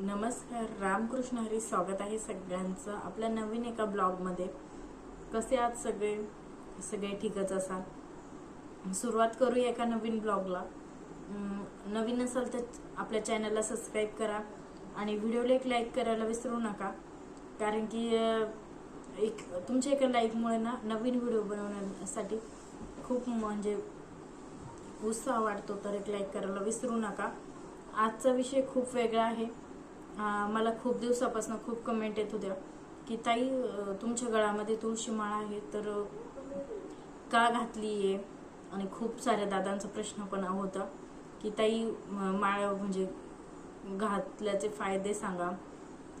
नमस्कार रामकृष्ण हरी स्वागत आहे सगळ्यांचं आपल्या नवीन एका ब्लॉगमध्ये. कसे आहात सगळे? सगळे ठीकच असाल? सुरुवात करूया एका नवीन ब्लॉगला. नवीन असाल तर आपल्या चॅनलला सबस्क्राईब करा आणि व्हिडिओला एक लाईक करायला विसरू नका. कारण की एक तुमच्या एका लाईकमुळे ना नवीन व्हिडिओ बनवण्यासाठी खूप म्हणजे उत्साह वाटतो तर एक लाईक करायला विसरू नका. आजचा विषय खूप वेगळा आहे. मला खूप दिवसापासून खूप कमेंट येत होत्या की ताई तुमच्या गळामध्ये तुळशी माळ आहे तर का घातली आहे? आणि खूप साऱ्या दादांचा प्रश्न पण होता की ताई माळ म्हणजे घातल्याचे फायदे सांगा.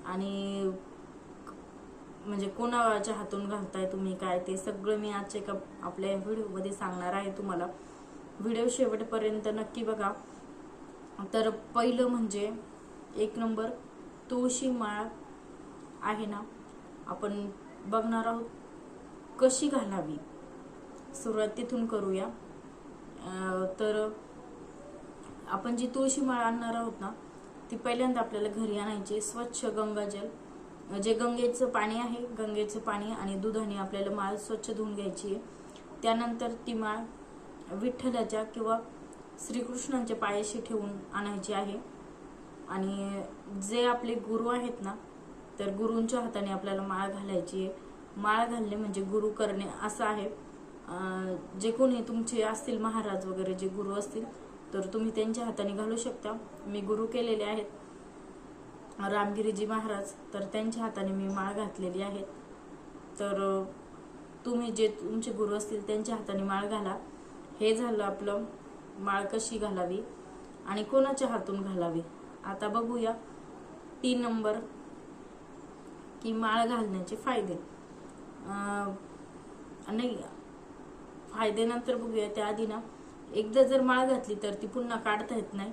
आणि म्हणजे कोणाच्या हातून घालताय तुम्ही काय ते सगळं मी आजच्या एका आपल्या व्हिडिओमध्ये सांगणार आहे तुम्हाला. व्हिडिओ शेवटपर्यंत नक्की बघा. तर पहिलं म्हणजे एक नंबर तुळशी माळ आहे ना आपण बघणार आहोत कशी घालावी. सुरुवात तिथून करूया. तर आपण जी तुळशी माळ आणणार आहोत ना ती पहिल्यांदा आपल्याला घरी आणायची स्वच्छ गंगाजल जे गंगेचं पाणी आहे गंगेचं पाणी आणि दुधाने आपल्याला माळ स्वच्छ धुवून घ्यायची आहे. त्यानंतर ती माळ विठ्ठलाच्या किंवा श्रीकृष्णांच्या पायाशी ठेवून आणायची आहे. आणि जे आपले गुरु आहेत ना तर गुरूंच्या हाताने आपल्याला माळ घालायची आहे. माळ घालणे म्हणजे गुरु करणे असं आहे. जे कोणी तुमचे असतील महाराज वगैरे जे गुरु असतील तर तुम्ही त्यांच्या हाताने घालू शकता. मी गुरु केलेले आहेत. रामगिरीजी महाराज तर त्यांच्या हाताने मी माळ घातलेली आहे. तर तुम्ही जे तुमचे गुरु असतील त्यांच्या हाताने माळ घाला. हे झालं आपलं माळ कशी घालावी आणि कोणाच्या हातून घालावी? आता बघूया. तीन नंबर की माळ घालण्याचे फायदे. नाही फायदे नंतर बघूया त्या ना. एकदा जर माळ घातली तर ती पुन्हा काढता येत नाही.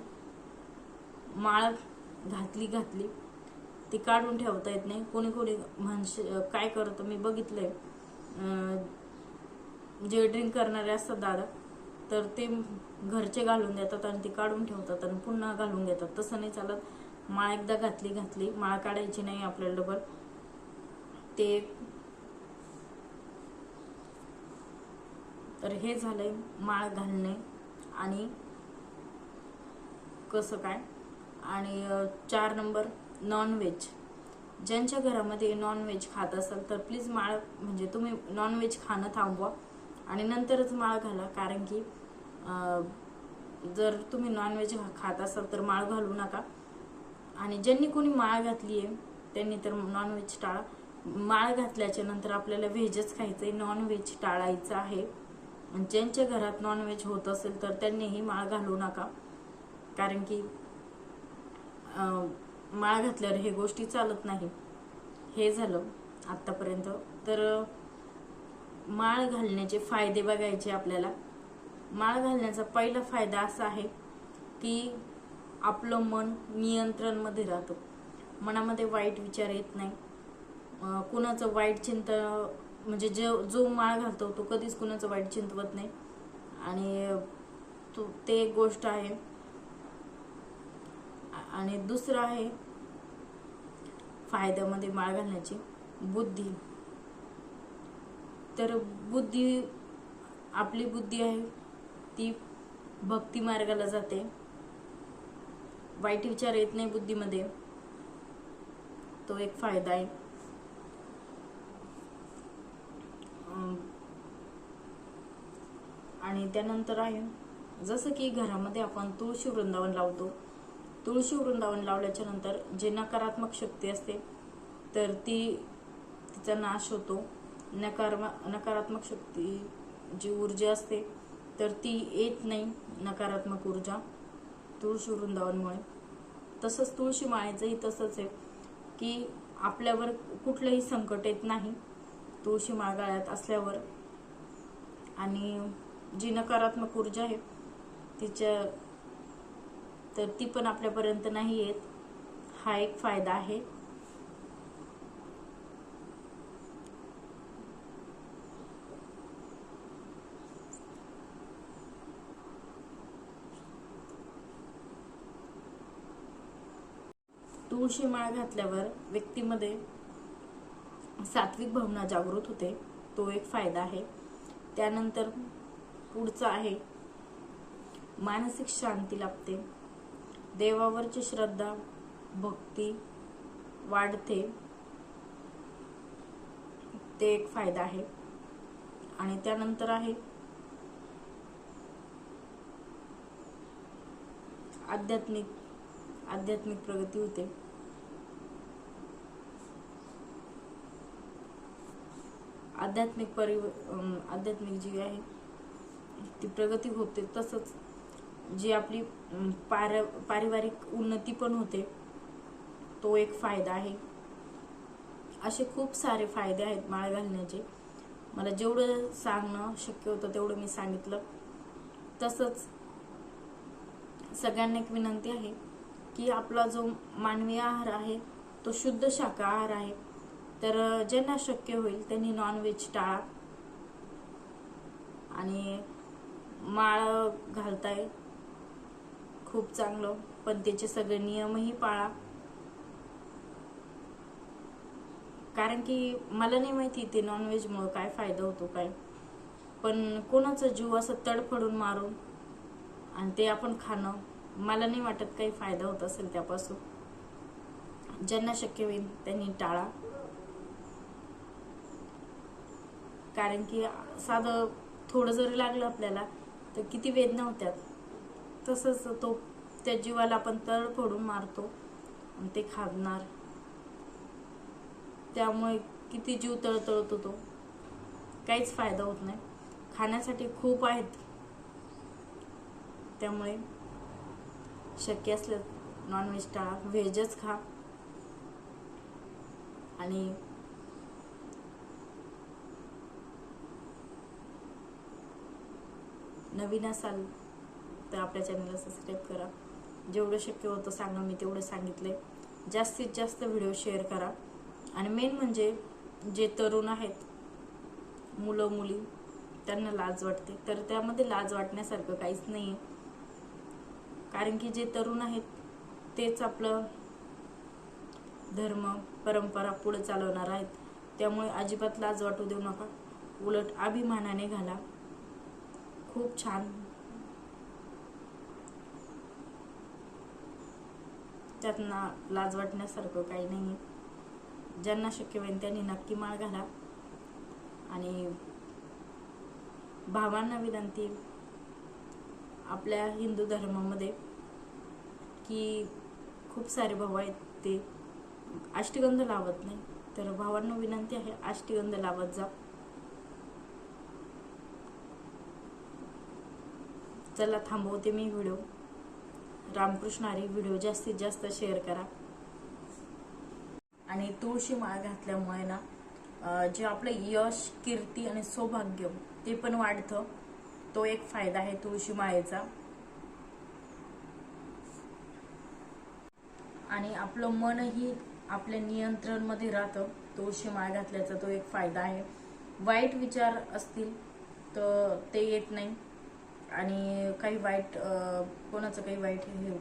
माळ घातली घातली ती काढून ठेवता येत नाही. कोणी कोणी म्हणश काय करतं मी बघितलंय. जे ड्रिंक करणारे असतात दादा तर ते घरचे घालून देतात आणि ते काढून ठेवतात आणि पुन्हा घालून देतात तसं नाही चालत. माळ एकदा घातली घातली. माळ काढायची नाही आपल्याला डबल. ते तर हे झालंय माळ घालणे आणि कसं काय? आणि चार नंबर नॉनव्हेज ज्यांच्या घरामध्ये नॉनव्हेज खात असाल तर प्लीज माळ म्हणजे तुम्ही नॉनव्हेज खाणं थांबवा. आणि नंतरच माळ घाला कारण की जर तुम्ही नॉनव्हेज खात असाल तर माळ घालू नका. आणि ज्यांनी कोणी माळ घातली आहे त्यांनी तर नॉनव्हेज टाळा. माळ घातल्याच्या नंतर आपल्याला व्हेजच खायचं आहे नॉनव्हेज टाळायचं आहे. आणि ज्यांच्या घरात नॉनव्हेज होत असेल तर त्यांनीही माळ घालू नका. कारण की माळ घातल्यावर हे गोष्टी चालत नाही. हे झालं आत्तापर्यंत तर माळ घालण्याचे फायदे बघायचे आपल्याला. माळ घालण्याचा पहिला फायदा असा आहे की आपलं मन नियंत्रणमध्ये राहतं. मनामध्ये वाईट विचार येत नाही. कुणाचं वाईट चिंत म्हणजे जो जो माळ घालतो तो कधीच कुणाचं वाईट चिंतवत नाही. आणि तो ते एक गोष्ट आहे. आणि दुसरं आहे फायद्यामध्ये माळ घालण्याची बुद्धी. तर बुद्धी आपली बुद्धी आहे ती भक्ती मार्गाला जाते. वाईट विचार येत नाही बुद्धीमध्ये. तो एक फायदा आहे. आणि त्यानंतर आहे जसं की घरामध्ये आपण तुळशी वृंदावन लावतो. तुळशी वृंदावन लावल्याच्या नंतर जे नकारात्मक शक्ती असते तर ती तिचा नाश होतो. नकारमा नकारात्मक शक्ती जी ऊर्जा असते तर ती येत नाही नकारात्मक ऊर्जा तुळशी वृंदावनमुळे तसंच तुळशी माळेचंही तसंच आहे की आपल्यावर कुठलंही संकट येत नाही तुळशी माळगाळ्यात असल्यावर. आणि जी नकारात्मक ऊर्जा आहे तिच्या तर ती पण आपल्यापर्यंत नाही येत. हा एक फायदा आहे. तुळशी माळ घातल्यावर व्यक्तीमध्ये सात्विक भावना जागृत होते. तो एक फायदा आहे. त्यानंतर पुढचा आहे. मानसिक शांती लाभते. देवावरची श्रद्धा भक्ती वाढते. ते एक फायदा आहे. आणि त्यानंतर आहे. आध्यात्मिक आध्यात्मिक प्रगती होते. आध्यात्मिक परि आध्यात्मिक जी आहे ती प्रगती होते. तसंच जी आपली पार पारिवारिक उन्नती पण होते तो एक फायदा आहे. असे खूप सारे फायदे आहेत माळ घालण्याचे. मला जेवढं सांगणं शक्य होतं तेवढं मी सांगितलं. तसंच सगळ्यांना एक विनंती आहे की आपला जो मानवी आहार आहे तो शुद्ध शाकाहार आहे. तर ज्यांना शक्य होईल त्यांनी नॉनव्हेज टाळा. आणि माळ घालताय. खूप चांगलं. पण त्याचे सगळे नियमही पाळा. कारण की मला नाही माहिती ते नॉनव्हेजमुळं काय फायदा होतो काय. पण कोणाचा जीव असं तडफडून मारून आणि ते आपण खाणं मला नाही वाटत काही फायदा होत असेल त्यापासून. ज्यांना शक्य होईल त्यांनी टाळा. कारण की साधं थोडं जरी लागलं आपल्याला तर किती वेदना होत्यात. तसंच तो त्या जीवाला आपण तळ फोडून मारतो आणि ते खाणार त्यामुळे किती जीव तळतळतो तो काहीच फायदा होत नाही. खाण्यासाठी खूप आहेत. त्यामुळे शक्य असलं नॉनव्हेज टाळा. व्हेजच खा. आणि नवीन असाल तर आपल्या चॅनलला सबस्क्राईब करा. जेवढं शक्य होतं सांगा मी तेवढं सांगितलंय. जास्तीत जास्त व्हिडिओ शेअर करा. आणि मेन म्हणजे जे तरुण आहेत मुलं मुली त्यांना लाज वाटते. तर त्यामध्ये लाज वाटण्यासारखं काहीच नाही आहे कारण की जे तरुण आहेत तेच आपलं धर्म परंपरा पुढे चालवणार आहेत. त्यामुळे अजिबात लाज वाटू देऊ नका. उलट अभिमानाने घाला. खूप छान. त्यांना लाज वाटण्यासारखं काही नाही ज्यांना शक्य होईल त्यांनी नक्की माळ घाला. आणि भावांना विनंती आपल्या हिंदू धर्मामध्ये की खूप सारे भाऊ आहेत ते. अष्टगंध लावत नाही. तर भावांना विनंती आहे अष्टगंध लावत जा. चला थांबवते मी व्हिडिओ. रामकृष्ण हरी व्हिडिओ जास्तीत जास्त शेअर करा. आणि तुळशी माळ घातल्यामुळे ना जे आपलं यश कीर्ती आणि सौभाग्य ते पण वाढतं. तो एक फायदा आहे तुळशी माळेचा. आणि आपलं मनही आपल्या नियंत्रणमध्ये राहतं. तुळशी माळ घातल्याचा तो एक फायदा आहे. वाईट विचार असतील तर ते येत नाही. आणि काही वाईट कोणाचं काही वाईट हे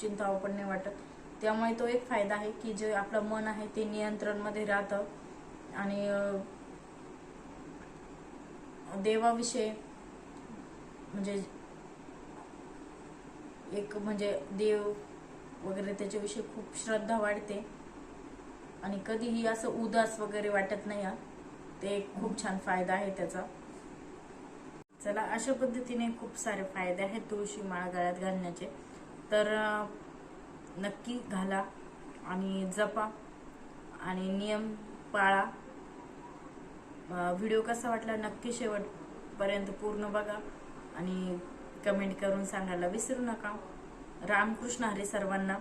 चिंता पण नाही वाटत. त्यामुळे तो एक फायदा आहे की जे आपलं मन आहे ते नियंत्रणमध्ये राहतं. आणि देवाविषयी म्हणजे एक म्हणजे देव वगैरे त्याच्याविषयी खूप श्रद्धा वाढते. आणि कधीही असं उदास वगैरे वाटत नाही ते एक खूप छान फायदा आहे त्याचा. चला अशा पद्धतीने खूप सारे फायदे आहेत तुळशी माळ गळ्यात घालण्याचे. तर नक्की घाला आणि जपा आणि नियम पाळा. व्हिडिओ कसा वाटला नक्की शेवटपर्यंत पूर्ण बघा आणि कमेंट करून सांगायला विसरू नका. रामकृष्ण हरी सर्वांना.